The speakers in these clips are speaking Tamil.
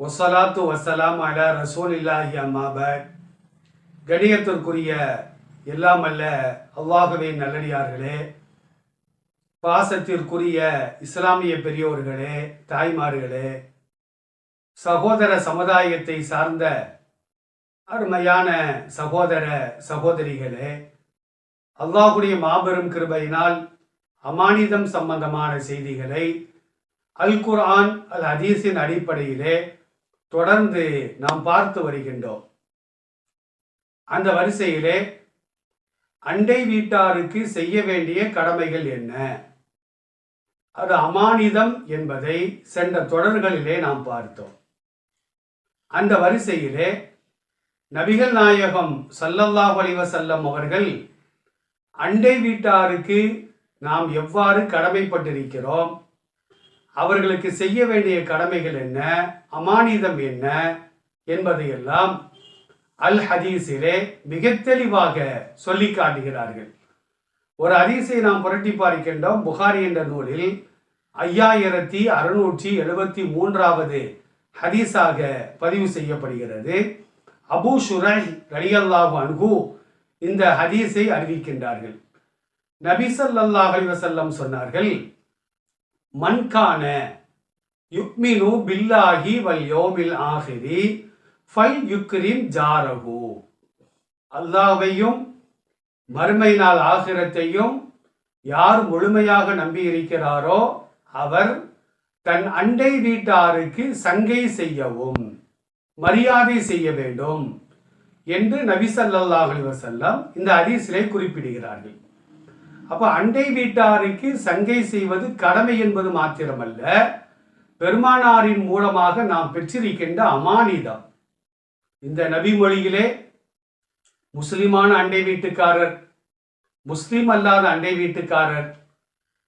ஒசலாத்து வசலாம் அல ரசூல் ரசூலில்லாஹி அம்மாபட் கணியத்திற்குரிய எல்லாம் அல்ல அல்லாகவே நல்லடியார்களே. பாசத்திற்குரிய இஸ்லாமிய பெரியோர்களே தாய்மார்களே. சகோதர சமுதாயத்தை சார்ந்த அருமையான சகோதர சகோதரிகளே. அல்லாஹுடைய மாபெரும் கிருபையினால் அமானிதம் சம்பந்தமான செய்திகளை அல் குர்ஆன் அல் ஹதீஸின் அடிப்படையிலே தொடர்ந்து நாம் பார்த்து வருகின்றோம். அந்த வரிசையிலே அண்டை வீட்டாருக்கு செய்ய வேண்டிய கடமைகள் என்ன? அது அமானிதம் என்பதை சென்ற தொடர்களிலே நாம் பார்த்தோம். அந்த வரிசையிலே நபிகள் நாயகம் சல்லல்லா அலைஹி வஸல்லம் அவர்கள் அண்டை வீட்டாருக்கு நாம் எவ்வாறு கடமைப்பட்டிருக்கிறோம்? அவர்களுக்கு செய்ய வேண்டிய கடமைகள் என்ன? அமானிதம் என்ன? என்பதையெல்லாம் அல் ஹதீஸிலே மிக தெளிவாக சொல்லி காட்டுகிறார்கள். ஒரு ஹதீஸை நாம் புரட்டி பார்க்கின்றோம். புகாரி என்ற நூலில் ஐயாயிரத்தி அறுநூற்றி எழுபத்தி மூன்றாவது ஹதீஸாக பதிவு செய்யப்படுகிறது. அபூ ஷுரை ரலியல்லாஹு அன்ஹு இந்த ஹதீஸை அறிவிக்கின்றார்கள். நபி சல்லாஹ் அலைஹி சொன்னார்கள் மன்கான யுக்மினு பில்லாகி வல் யோமில் ஆகிரி ஃபல் யுக்ரிம் ஜாரகு அல்லாவையும் மறுமை நாள் ஆகிரத்தையும் யார் முழுமையாக நம்பி இருக்கிறாரோ அவர் தன் அண்டை வீட்டாருக்கு சங்கை செய்யவும் மரியாதை செய்ய வேண்டும் என்று நபி சல்லாஹ் அலி வசல்லாம் இந்த அதிசிலை குறிப்பிடுகிறார்கள். அப்போ அண்டை வீட்டாருக்கு சங்கை செய்வது கடமை என்பது மாத்திரமல்ல பெருமானாரின் மூலமாக நாம் பெற்றிருக்கின்ற அமானிதம். இந்த நபி மொழியிலே முஸ்லிமான அண்டை வீட்டுக்காரர் முஸ்லிம் அல்லாத அண்டை வீட்டுக்காரர்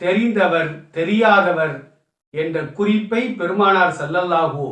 தெரிந்தவர் தெரியாதவர் என்ற குறிப்பை பெருமானார் செல்லல்லாகோ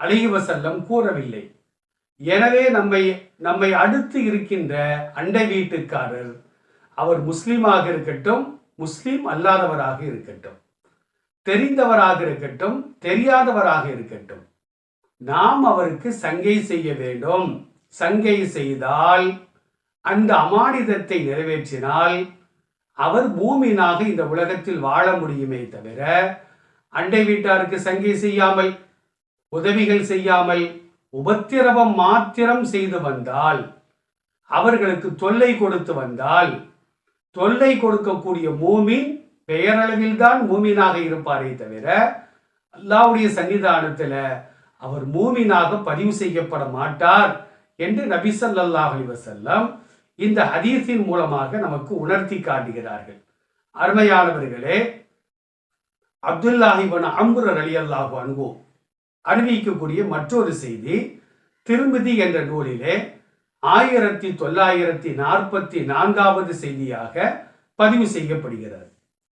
அலைஹி செல்லம் கூறவில்லை. எனவே நம்மை நம்மை அடுத்து இருக்கின்ற அண்டை வீட்டுக்காரர் அவர் முஸ்லீமாக இருக்கட்டும் முஸ்லீம் அல்லாதவராக இருக்கட்டும். தெரிந்தவராக இருக்கட்டும் தெரியாதவராக இருக்கட்டும். நாம் அவருக்கு சங்கை செய்ய வேண்டும். சங்கை செய்தால் அந்த அமானிதத்தை நிறைவேற்றினால் அவர் பூமியினாக இந்த உலகத்தில் வாழ முடியுமே தவிர அண்டை வீட்டாருக்கு சங்கை செய்யாமல் உதவிகள் செய்யாமல் உபத்திரவம் மாத்திரம் செய்து வந்தால் அவர்களுக்கு தொல்லை கொடுத்து வந்தால் தொல்லை கொடுக்கக்கூடிய மூமின் பெயரளவில் தான் மூமினாக இருப்பாரே தவிர அல்லாவுடைய சன்னிதானத்தில் அவர் மூமினாக பதிவு செய்யப்பட மாட்டார் என்று நபி ஸல்லல்லாஹு அலைஹி இந்த ஹதீஸின் மூலமாக நமக்கு உணர்த்தி காட்டுகிறார்கள். அருமையானவர்களே அப்துல்லாஹிபன் அம்புரர் அலி அல்லாஹு அன்ஹு அறிவிக்கக்கூடிய மற்றொரு செய்தி திருமிதி என்ற நூலிலே ஆயிரத்தி தொள்ளாயிரத்தி நாற்பத்தி நான்காவது செய்தியாக பதிவு செய்யப்படுகிறது.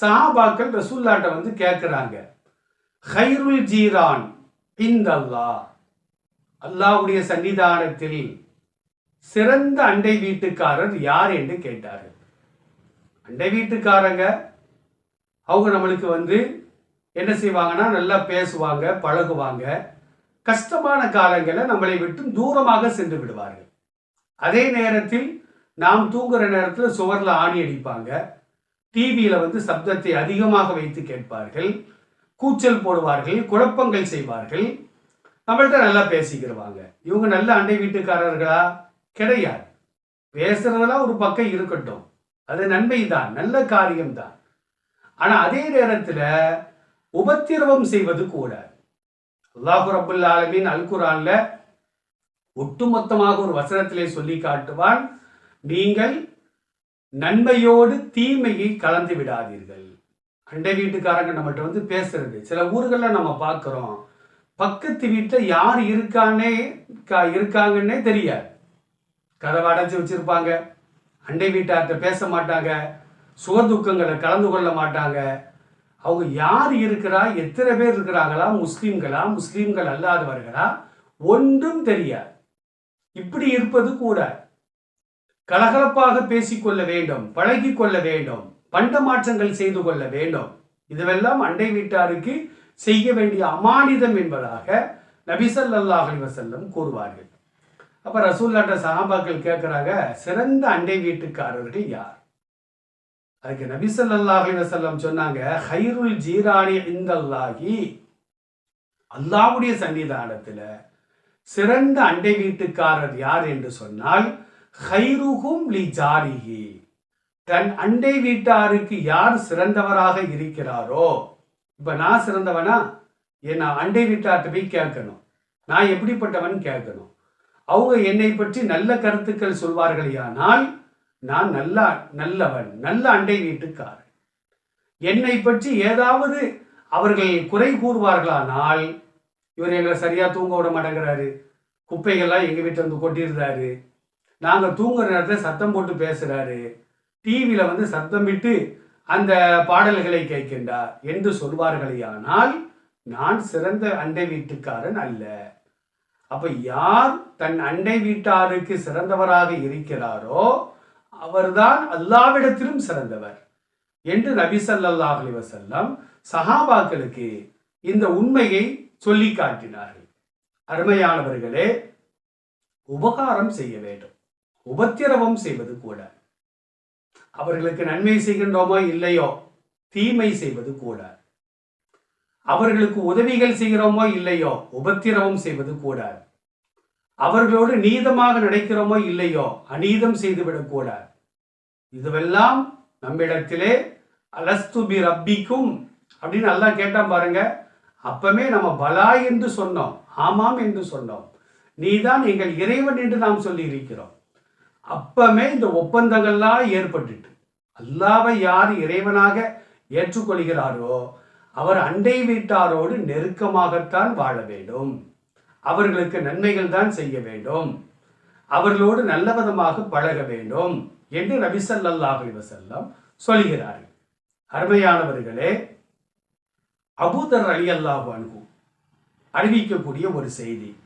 சஹாபாக்கள் ரசூல்லாட்ட வந்து கேட்கிறாங்க ஹைருல் ஜீரான் இந்தல்லா. அல்லாஹ்வுடைய சன்னிதானத்தில் சிறந்த அண்டை வீட்டுக்காரர் யார் என்று கேட்டார்கள். அண்டை வீட்டுக்காரங்க அவங்க நம்மளுக்கு வந்து என்ன செய்வாங்கன்னா நல்லா பேசுவாங்க பழகுவாங்க. கஷ்டமான காலங்களை நம்மளை விட்டு தூரமாக சென்று விடுவார்கள். அதே நேரத்தில் நாம் தூங்குற நேரத்தில் சுவரில் ஆணி அடிப்பாங்க. டிவியில் வந்து சப்தத்தை அதிகமாக வைத்து கேட்பார்கள். கூச்சல் போடுவார்கள் குழப்பங்கள் செய்வார்கள். நம்மள்கிட்ட நல்லா பேசிக்கிடுவாங்க இவங்க நல்ல அண்டை வீட்டுக்காரர்களா? கிடையாது. பேசுறதெல்லாம் ஒரு பக்கம் இருக்கட்டும். அது நன்மை தான் நல்ல காரியம்தான். ஆனால் அதே நேரத்தில் உபத்திரவம் செய்வது கூடாது அல்லாஹு ரபுல்லாலமின் ஆலமீன் ஒட்டுமொத்தமாக ஒரு வசனத்திலே சொல்லி காட்டுவார் நீங்கள் நன்மையோடு தீமையை கலந்து விடாதீர்கள். அண்டை வீட்டுக்காரங்க நம்மகிட்ட வந்து பேசுறது. சில ஊர்களில் நம்ம பார்க்குறோம் பக்கத்து வீட்டில் யார் இருக்கானே கா- இருக்காங்கன்னே தெரியாது. கதவை அடைச்சி வச்சுருப்பாங்க. அண்டை வீட்டார்கிட்ட பேச மாட்டாங்க. சுக துக்கங்களை கலந்து கொள்ள மாட்டாங்க. அவங்க யார் இருக்கிறா எத்தனை பேர் இருக்கிறாங்களா முஸ்லீம்களா முஸ்லீம்கள் அல்லாதவர்களா ஒன்றும் தெரியாது. இப்படி இருப்பது கூட. கலகலப்பாக பேசிக்கொள்ள வேண்டும் பழகி கொள்ள வேண்டும் பண்ட மாற்றங்கள் செய்து கொள்ள வேண்டும். இதுவெல்லாம் அண்டை வீட்டாருக்கு செய்ய வேண்டிய அமானிதம் என்பதாக நபிசல்லாஹ் வசல்லம் கூறுவார்கள். அப்ப ரசூல்லாட்ட சஹாபாக்கள் கேட்கிறாங்க சிறந்த அண்டை வீட்டுக்காரர்கள் யார்? அதுக்கு நபி வசல்லம் சொன்னாங்க ஹைருல் ஜீராணி இந்தல்லாகி அல்லாஹ்வுடைய சன்னிதானத்துல சிறந்த அண்டை வீட்டுக்காரர் யார் என்று சொன்னால் ஹைருகும் லி ஜாரிஹி தன் அண்டை வீட்டாருக்கு யார் சிறந்தவராக இருக்கிறாரோ? இப்ப நான் சிறந்தவனா? ஏன் நான் அண்டை வீட்டார்ட்ட போய் கேட்கணும். நான் எப்படிப்பட்டவன் கேட்கணும்? அவங்க என்னை பற்றி நல்ல கருத்துக்கள் சொல்வார்களேயானால் நான் நல்ல நல்லவன் நல்ல அண்டை வீட்டுக்காரன். என்னை பற்றி ஏதாவது அவர்கள் குறை கூறுவார்களானால் இவர் எங்களை சரியாக தூங்க விட மாட்டேங்கிறாரு. குப்பைகள்லாம் எங்கள் வீட்டில் வந்து கொட்டியிருந்தாரு நாங்கள் தூங்குற நேரத்தில் சத்தம் போட்டு பேசுகிறாரு டிவியில் வந்து சத்தம் விட்டு அந்த பாடல்களை கேட்கின்றார் என்று சொல்வார்களேயானால் நான் சிறந்த அண்டை வீட்டுக்காரன் அல்ல. அப்போ யார் தன் அண்டை வீட்டாருக்கு சிறந்தவராக இருக்கிறாரோ அவர்தான் அல்லாவிடத்திலும் சிறந்தவர் என்று நபி சல்லாஹ் அலைஹி சஹாபாக்களுக்கு இந்த உண்மையை சொல்லி காட்டினார்கள். அருமையானவர்களே உபகாரம் செய்ய வேண்டும். உபத்திரவம் செய்வது கூட. அவர்களுக்கு நன்மை செய்கின்றோமோ இல்லையோ தீமை செய்வது கூட. அவர்களுக்கு உதவிகள் செய்கிறோமோ இல்லையோ உபத்திரவம் செய்வது கூட. அவர்களோடு நீதமாக நடக்கிறோமோ இல்லையோ அநீதம் செய்துவிடக் கூட. இதுவெல்லாம் நம்மிடத்திலே அலஸ்துபி ரப்பிக்கும்? அப்படின்னு நல்லா கேட்டான் பாருங்க. அப்பமே நம்ம பலா என்று சொன்னோம் ஆமாம் என்று சொன்னோம். நீதான் எங்கள் இறைவன் என்று நாம் சொல்லி இருக்கிறோம் அப்பமே இந்த ஒப்பந்தங்கள்லாம் ஏற்பட்டுட்டு அல்லாவை யார் இறைவனாக ஏற்றுக்கொள்கிறாரோ அவர் அண்டை வீட்டாரோடு நெருக்கமாகத்தான் வாழ வேண்டும். அவர்களுக்கு நன்மைகள் தான் செய்ய வேண்டும். அவர்களோடு நல்ல விதமாக பழக வேண்டும் என்று நபி ஸல்லல்லாஹு சொல்கிறார்கள். அருமையானவர்களே அபூதர் அலி அல்லாஹு அறிவிக்கக்கூடிய ஒரு செய்தி.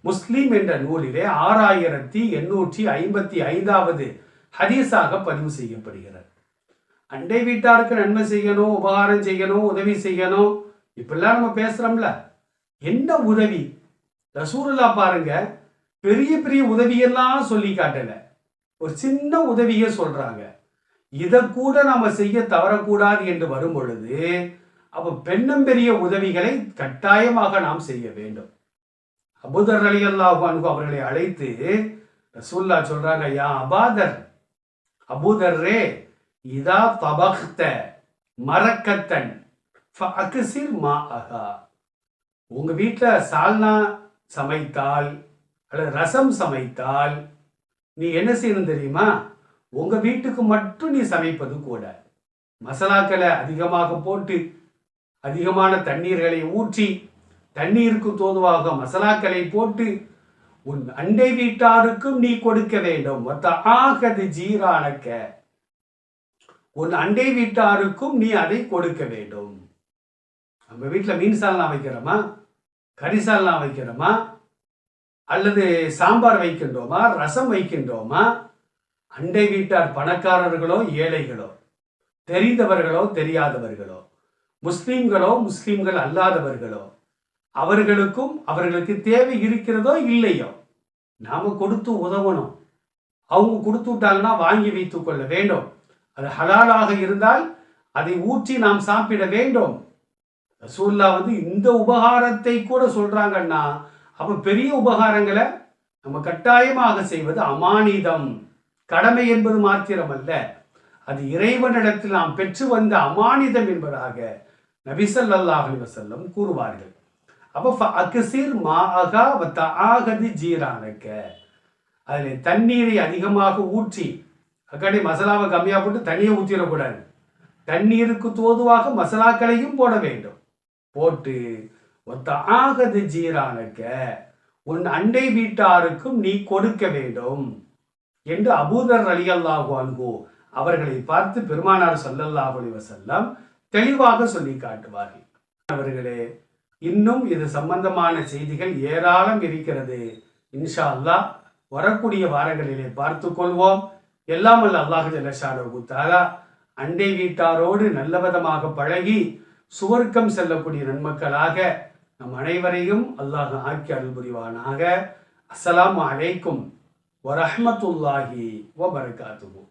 முஸ்லீம் என்ற நூலிலே ஆறாயிரத்தி எண்ணூற்றி ஐம்பத்தி ஐந்தாவது ஹதீஸாக பதிவு செய்யப்படுகிறது. அண்டை வீட்டாருக்கு நன்மை செய்யணும் உபகாரம் செய்யணும் உதவி செய்யணும். இப்படிலாம் நம்ம பேசுறோம்ல. என்ன உதவி? ரசூலுல்லா பாருங்க பெரிய பெரிய உதவியெல்லாம் சொல்லி காட்டல. ஒரு சின்ன உதவியை சொல்றாங்க. இதை கூட நம்ம செய்ய தவறக்கூடாது என்று வரும் பொழுது அப்போ பெண்ணும் பெரிய உதவிகளை கட்டாயமாக நாம் செய்ய வேண்டும். அபுதர் அலி அல்லாஹு அவர்களை அழைத்து ரசூல்லா சொல்றாங்க யா அபாதர் அபூதர்ரே இதா தபக்த மரக்கத்தன் மா அகா உங்க வீட்டில் சால்னா சமைத்தால் அல்லது ரசம் சமைத்தால் நீ என்ன செய்யணும் தெரியுமா? உங்க வீட்டுக்கு மட்டும் நீ சமைப்பது கூட. மசாலாக்களை அதிகமாக போட்டு அதிகமான தண்ணீர்களை ஊற்றி தண்ணீருக்கு தோதுவாக மசாலாக்களை போட்டு உன் அண்டை வீட்டாருக்கும் நீ கொடுக்க வேண்டும். மொத்த ஆகது ஜீரானக்க. உன் அண்டை வீட்டாருக்கும் நீ அதை கொடுக்க வேண்டும். நம்ம வீட்டில் மீன் சால்னா வைக்கிறோமா? கறி சால்னா வைக்கிறோமா? அல்லது சாம்பார் வைக்கின்றோமா? ரசம் வைக்கின்றோமா? அண்டை வீட்டார் பணக்காரர்களோ ஏழைகளோ தெரிந்தவர்களோ தெரியாதவர்களோ முஸ்லீம்களோ முஸ்லீம்கள் அல்லாதவர்களோ அவர்களுக்கும் அவர்களுக்கு தேவை இருக்கிறதோ இல்லையோ நாம் கொடுத்து உதவணும். அவங்க கொடுத்து விட்டாங்கன்னா வாங்கி வைத்துக் கொள்ள வேண்டும். அது ஹலாலாக இருந்தால் அதை ஊற்றி நாம் சாப்பிட வேண்டும். ரசூல்லா வந்து இந்த உபகாரத்தை கூட சொல்றாங்கன்னா அப்போ பெரிய உபகாரங்களை நம்ம கட்டாயமாக செய்வது அமானிதம். கடமை என்பது மாத்திரமல்ல. அது இறைவனிடத்தில் நாம் பெற்று வந்த அமானிதம் என்பதாக நபிசல்லாஹி வசல்லம் கூறுவார்கள் அப்ப அக்சிர் மாஅகா வத்த ஆகதி ஜீரானக்க. அதில் தண்ணீரை அதிகமாக ஊற்றி அக்காடி மசாலாவை கம்மியாக போட்டு தண்ணியை ஊற்றிடக்கூடாது தண்ணீருக்கு தோதுவாக மசாலாக்களையும் போட வேண்டும். போட்டு ஒத்த ஆகது ஜீரானக்க உன் அண்டை வீட்டாருக்கும் நீ கொடுக்க வேண்டும். என்று அபூதர் அலி அல்லாஹு அன்பு அவர்களை பார்த்து பெருமானார் சல்லல்லாஹு அலி வசல்லம் தெளிவாக சொல்லி காட்டுவார்கள். அவர்களே இன்னும் இது சம்பந்தமான செய்திகள் ஏராளம் இருக்கிறது. இன்ஷா அல்லாஹ் வரக்கூடிய வாரங்களிலே பார்த்து கொள்வோம். எல்லாம் அல்ல அல்லாஹ் ஜல்லஷானு தாலா அண்டை வீட்டாரோடு நல்லவிதமாக பழகி சுவர்க்கம் செல்லக்கூடிய நன்மக்களாக நம் அனைவரையும் அல்லாஹ் ஆக்கி அருள் புரிவானாக. அஸ்லாம் அலைக்கும் வரஹ்மத்துல்லாஹி வபர்காத்துவோம்